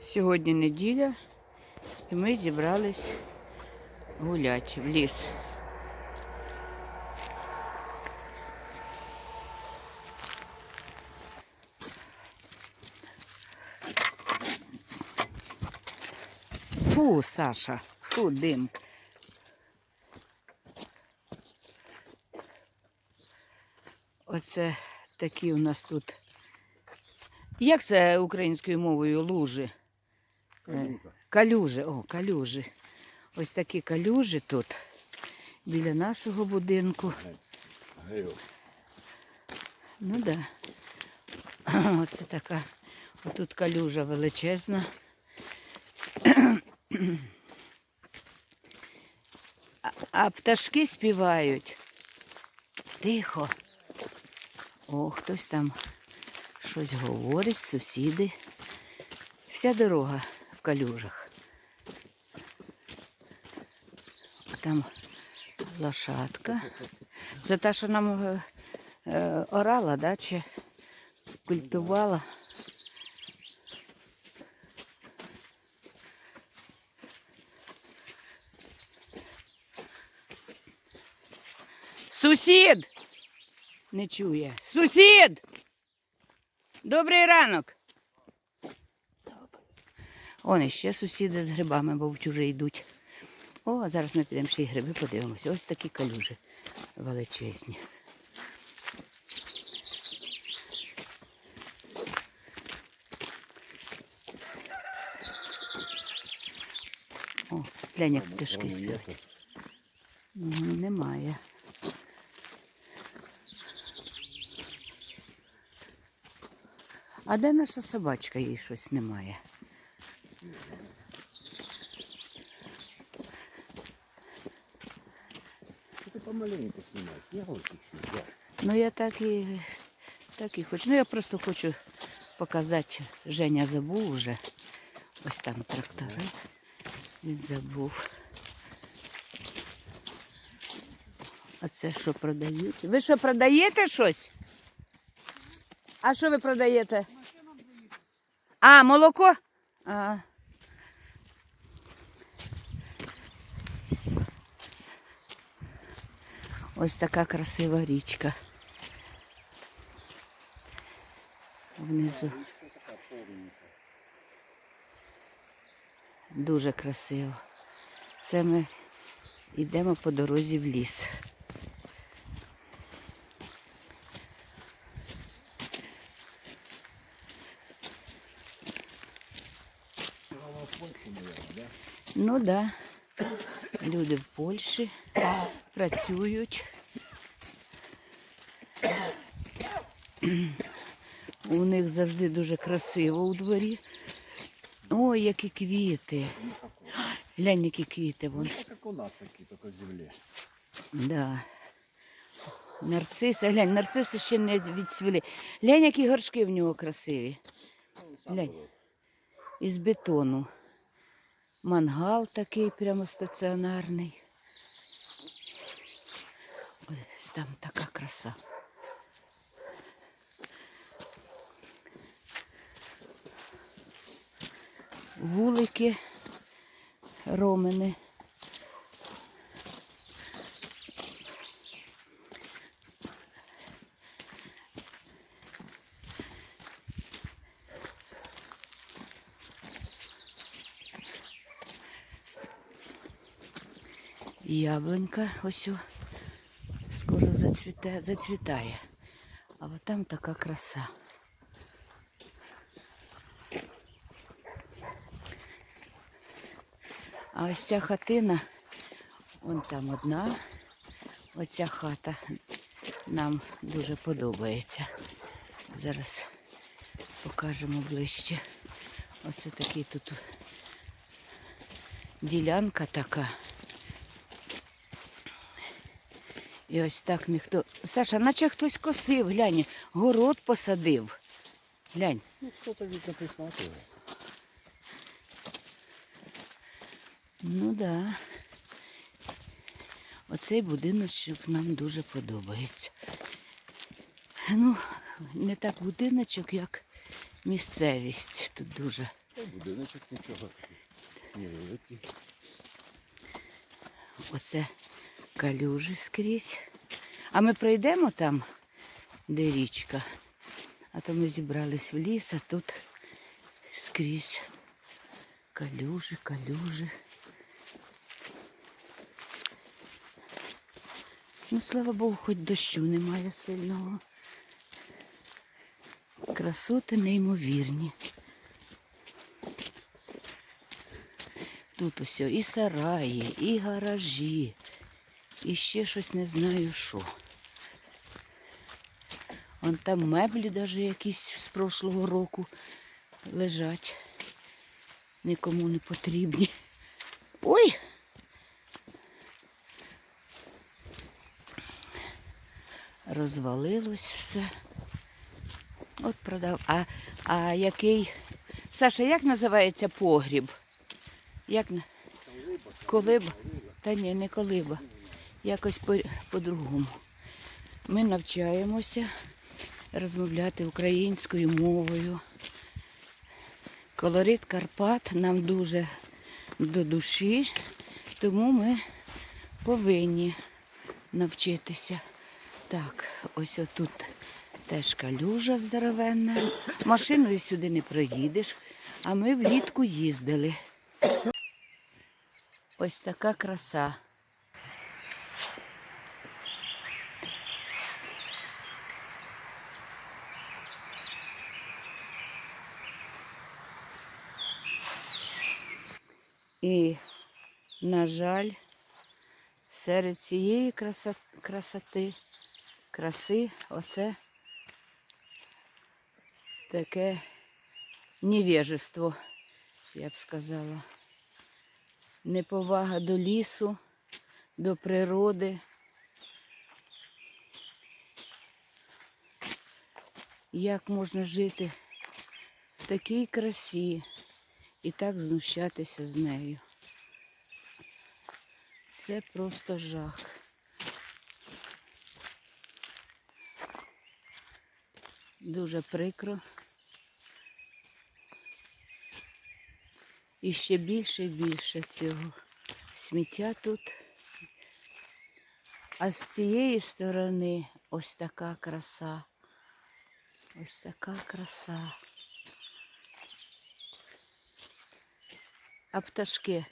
Сьогодні неділя, і ми зібрались гуляти в ліс. Фу, Саша, фу, дим. Оце такі у нас тут. Як це українською мовою лужи? Е, Калюжі, о, калюжі. Ось такі калюжі тут біля нашого будинку. Ну так. Да. Оце така. Отут калюжа величезна. А, а пташки співають. Тихо. О, хтось там щось говорить, сусіди. Вся дорога калюжах. Там лошадка. Це та, що нам е, е, орала, да, чи культувала. Сусід! Не чує. Сусід! Добрий ранок. Он іще сусіди з грибами, мабуть, вже йдуть. О, а зараз ми підемо ще й гриби подивимося. Ось такі калюжі величезні. О, глянь, як пташки співають. Немає. А де наша собачка? Їй щось немає. Ты помаленьку снимай, снегом чуть-чуть, да. Ну я так і, так і хочу. Ну я просто хочу показати. Женя забув уже. Ось там трактори. Він забув. А це що продають? Ви що продаєте щось? А що ви продаєте? А, молоко? А. Ось така красива річка. Внизу. Дуже красиво. Це ми йдемо по дорозі в ліс. Ну так. Да. Люди в Польщі працюють. У них завжди дуже красиво у дворі. Ой, які квіти. Глянь, які квіти вон. Ну, как у нас такие, только в земле. Да. Нарциси, глянь, нарциси ще не відцвіли. Глянь, які горшки в нього красиві. Глянь. Із бетону. Мангал такий прямо стаціонарний. Ось там така краса. Вулики ромини. Яблунька ось скоро зацвіте, зацвітає. А от там така краса. А ось ця хатина, вон там одна, оця хата нам дуже подобається. Зараз покажемо ближче. Оце такий тут ділянка така. І ось так ніхто. Саша, наче хтось косив, глянь, город посадив. Глянь. Ну, кто-то, видно, присматривает. Ну так. Да. Оцей будиночок нам дуже подобається. Ну, не так будиночок, як місцевість. Тут дуже Та будиночок нічого. такий. Невеликий. Оце калюжі скрізь. А ми пройдемо там, де річка. А то ми зібрались в ліс, а тут скрізь калюжі, калюжі. Ну, слава Богу, хоч дощу немає сильного. Красоти неймовірні. Тут усе і сараї, і гаражі, і ще щось не знаю що. Вон там меблі навіть якісь з прошлого року лежать. Нікому не потрібні. Ой! Розвалилось все. От продав. А, а який. Саша, як називається погріб? Як колиба? Та ні, не колиба. Якось по- по-другому. Ми навчаємося розмовляти українською мовою. Колорит Карпат нам дуже до душі, тому ми повинні навчитися. Так, ось отут теж калюжа здоровенна. Машиною сюди не проїдеш, а ми влітку їздили. Ось така краса. І, на жаль, серед цієї красоти, краси, оце таке невежество, я б сказала. Неповага до лісу, до природи. Як можна жити в такій красі і так знущатися з нею? Це просто жах. Дуже прикро. І ще більше і більше цього сміття тут. А з цієї сторони ось така краса. Ось така краса. А пташки.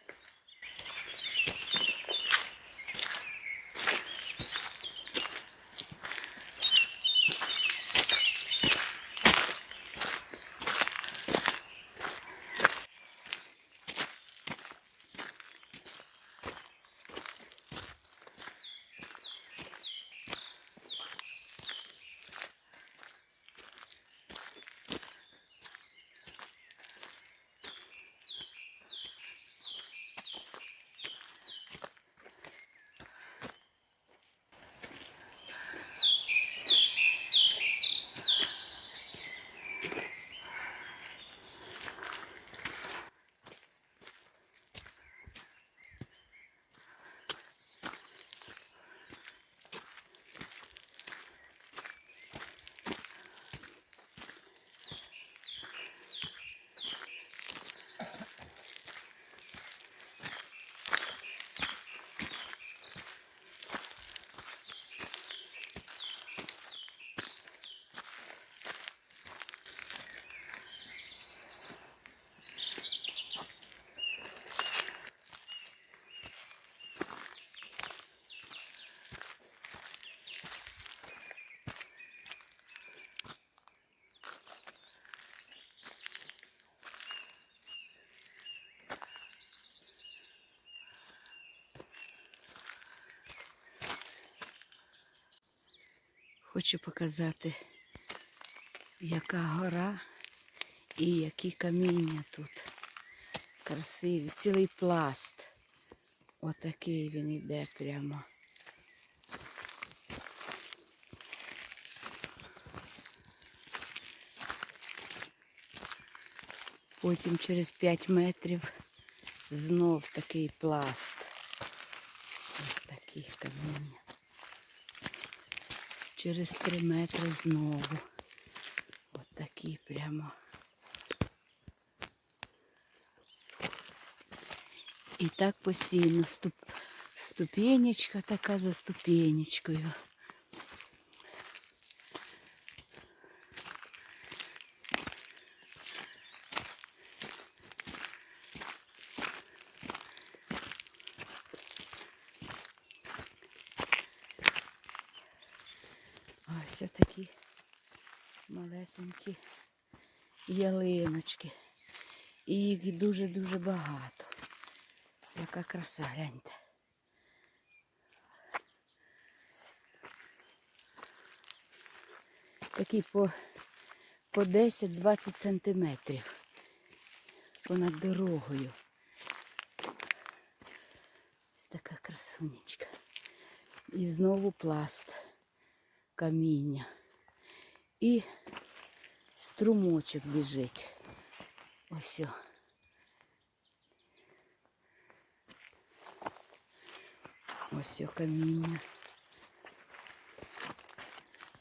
Хочу показати, яка гора і які каміння тут. Красиві, цілий пласт. Отакий він іде прямо. Потім через 5 метрів знов такий пласт. Ось такі каміння через три метри знову. От такі прямо. І так постійно ступенечка така за ступенечкою. Ялиночки. І їх дуже-дуже багато. Яка краса, гляньте. Такі по, по 10-20 сантиметрів понад дорогою. Ось така красунечка. І знову пласт каміння. І струмочок біжить. Ось. Ось каміння.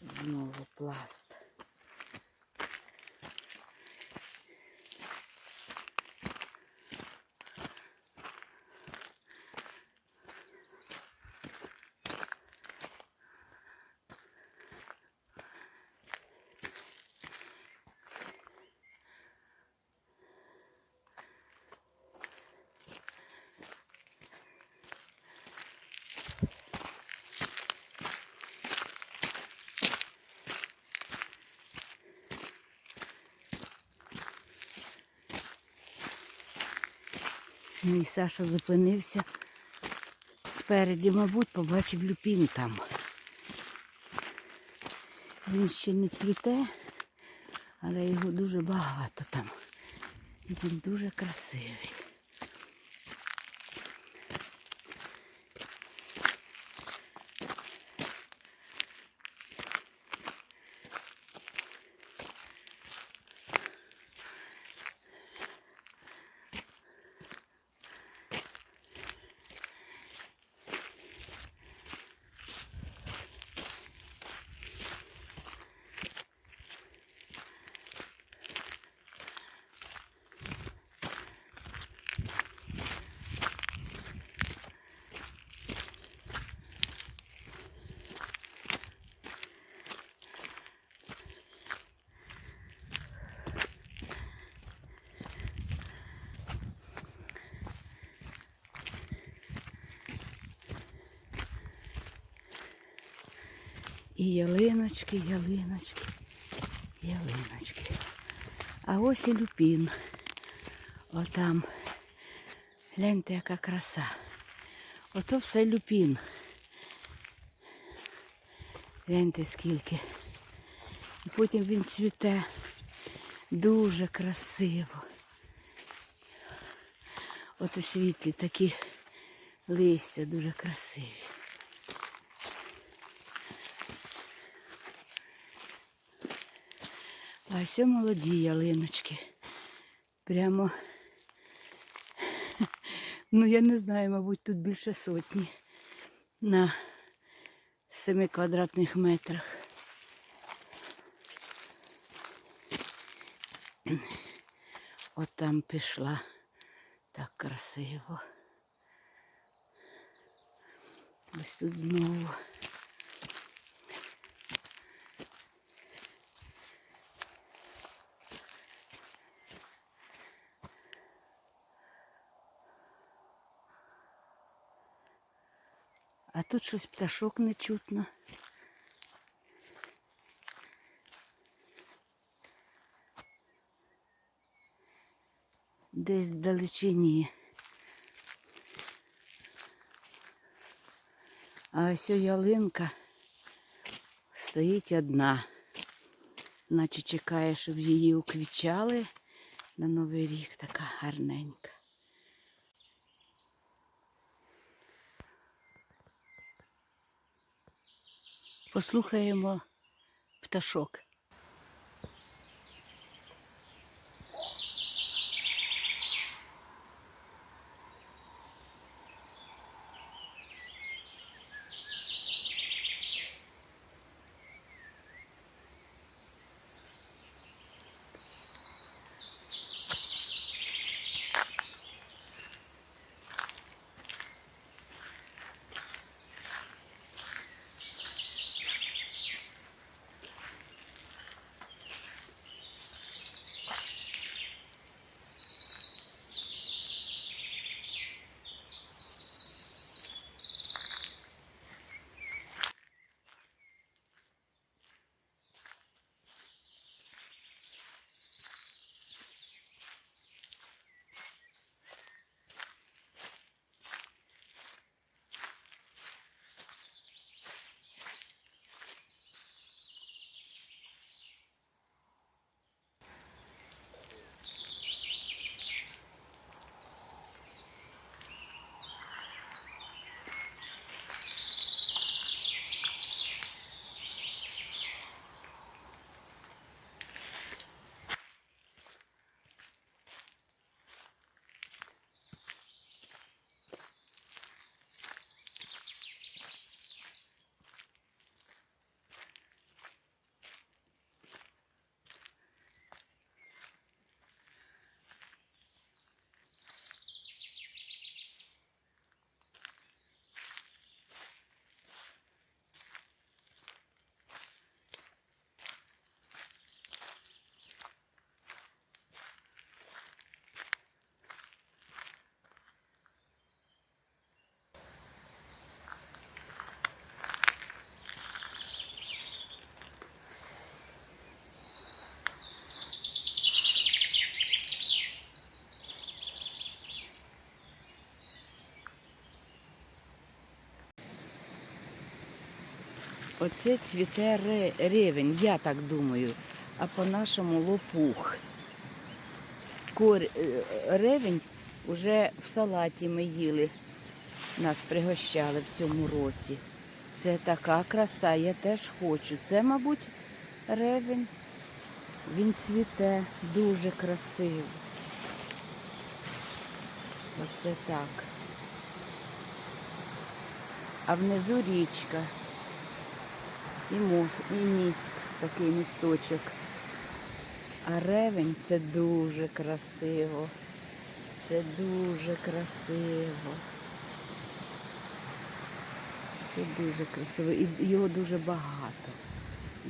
Знову пласт. Мій Саша зупинився спереді, мабуть, побачив люпін там. Він ще не цвіте, але його дуже багато там. Він дуже красивий. І ялиночки, ялиночки, ялиночки. А ось і люпін. Отам. Гляньте, яка краса. Ото все люпін. Гляньте скільки. І потім він цвіте дуже красиво. От у світлі такі листя дуже красиві. А ось молоді ялиночки. Прямо, ну я не знаю, мабуть, тут більше сотні на 7 квадратних метрах. От там пішла так красиво. Ось тут знову. А тут щось пташок не чутно. Десь вдалечині. А ось ялинка стоїть одна, наче чекає, щоб її уквічали на Новий рік така гарненька. Послухаємо пташок. Оце цвіте ревень, я так думаю, а по-нашому лопух. Кор... е, Ревень вже в салаті ми їли, нас пригощали в цьому році. Це така краса, я теж хочу. Це, мабуть, ревень. Він цвіте дуже красиво. Оце так. А внизу річка. І мост, і міст, такий місточок. А ревень це дуже красиво. Це дуже красиво. Це дуже красиво. І його дуже багато.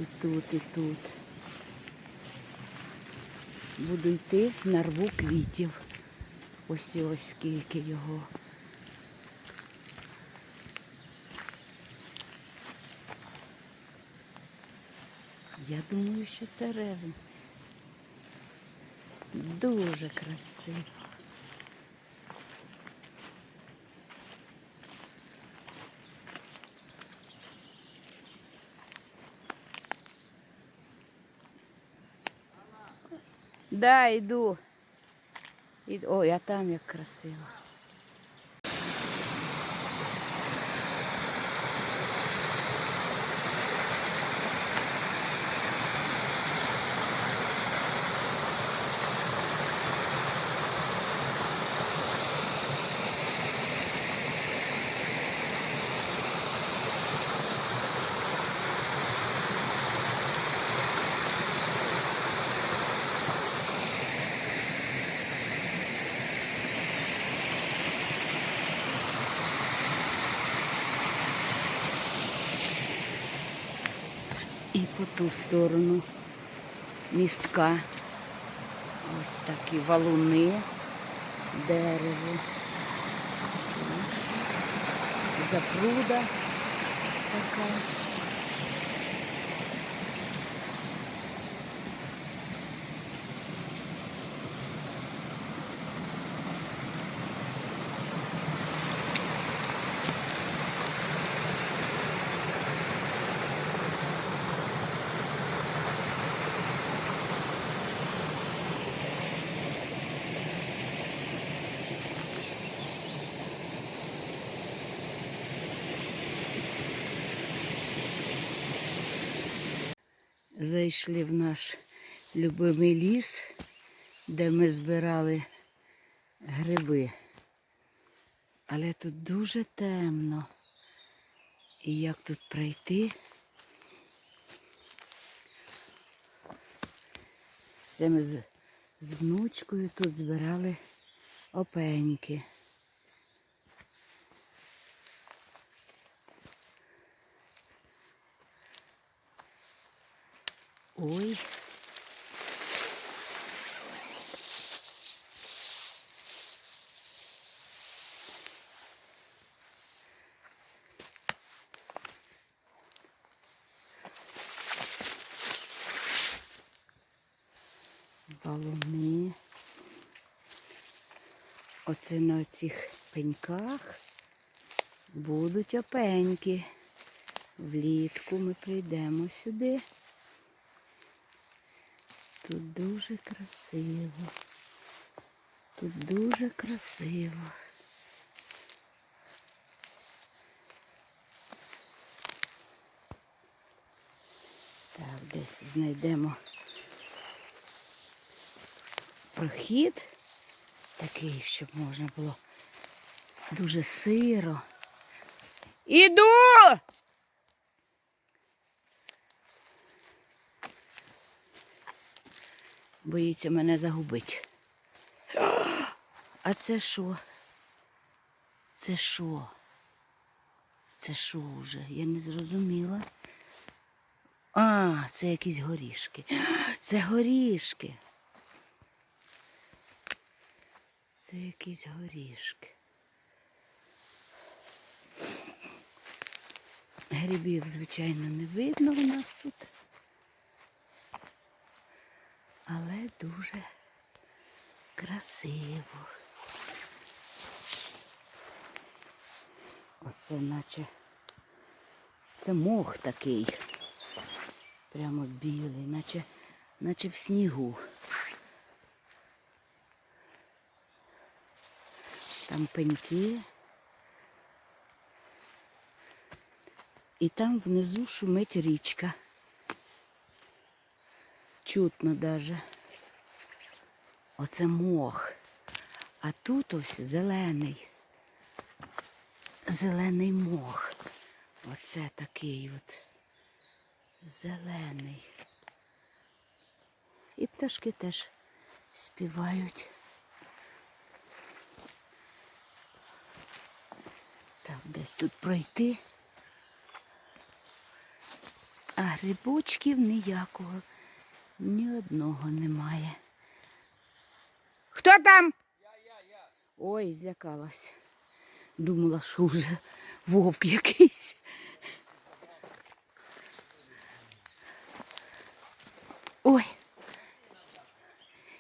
І тут, і тут. Буду йти, нарву квітів. Ось ось скільки його. Я думаю, що це ревень. Дуже красиво. Да, йду. Іду. Ой, а там як красиво. Ту сторону містка. Ось такі валуни, дерево. Запруда така. Зайшли в наш любимий ліс, де ми збирали гриби. Але тут дуже темно. І як тут пройти? Це ми з, з внучкою тут збирали опеньки. Ой. Валуни. Оце на цих пеньках будуть опеньки. Влітку ми прийдемо сюди. Тут дуже красиво. Тут дуже красиво. Так, десь знайдемо прохід такий, щоб можна було дуже сиро. Іду! Боїться мене загубити. А це що? Це що? Це що вже? Я не зрозуміла. А, це якісь горішки. Це горішки. Це якісь горішки. Грибів, звичайно, не видно у нас тут. Але дуже красиво. Оце наче Це мох такий. Прямо білий, наче, наче в снігу. Там пеньки. І там внизу шумить річка. Чутно даже. Оце мох. А тут ось зелений. Зелений мох. Оце такий от зелений. І пташки теж співають. Так, десь тут пройти. А грибочків ніякого, ні одного немає. Хто там? Ой, злякалась. Думала, що вже вовк якийсь. Ой.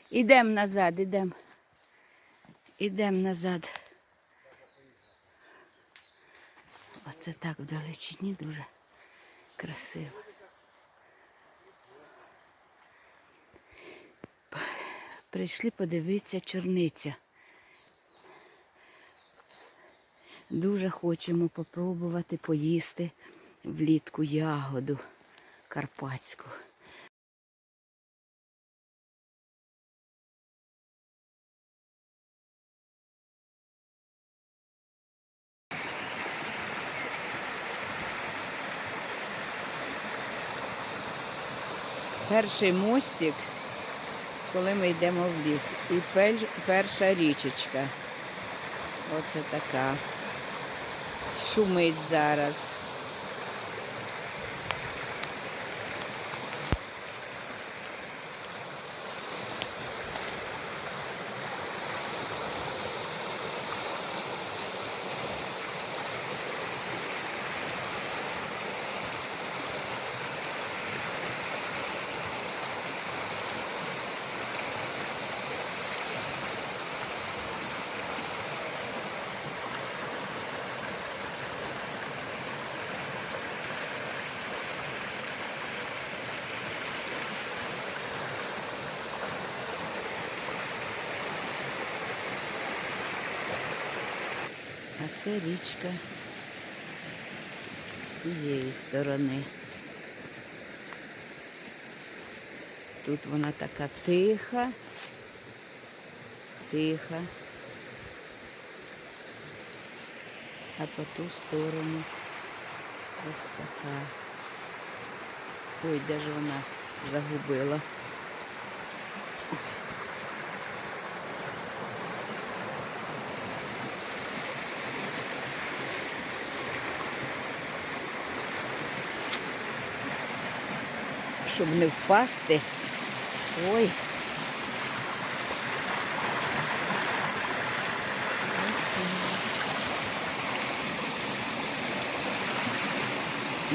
Ідем назад, ідем. Ідем назад. Оце так вдалечині дуже красиво. Прийшли подивитися черниця. Дуже хочемо попробувати поїсти влітку ягоду карпатську. Перший мостик, коли ми йдемо в ліс. І перша річечка. Оце така. Шумить зараз. Це річка з тієї сторони. Тут вона така тиха, тиха. А по ту сторону ось така. Ой, де ж вона загубила? Щоб не впасти. Ой.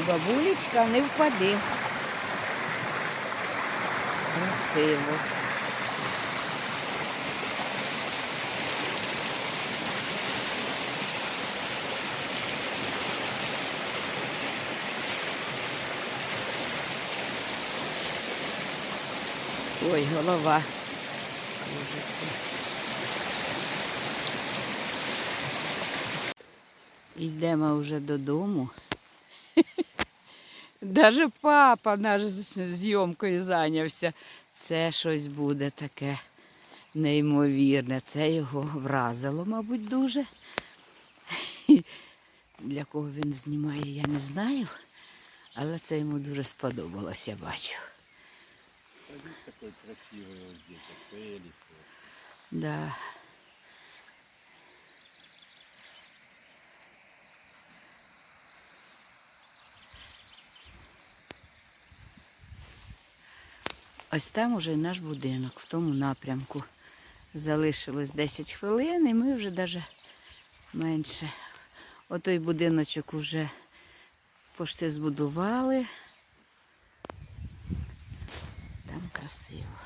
Бабулечка, не впади. Красиво. Ой, голова кружиться. Йдемо вже додому. Даже папа наш зйомкою зайнявся. Це щось буде таке неймовірне. Це його вразило, мабуть, дуже. Для кого він знімає, я не знаю. Але це йому дуже сподобалось, я бачу. Такой красивый вот здесь, вот прелесть. просто. Да. Ось там уже наш будинок, в тому напрямку. Залишилось 10 хвилин і ми вже навіть менше. Отой будиночок вже пошти збудували. Там красиво.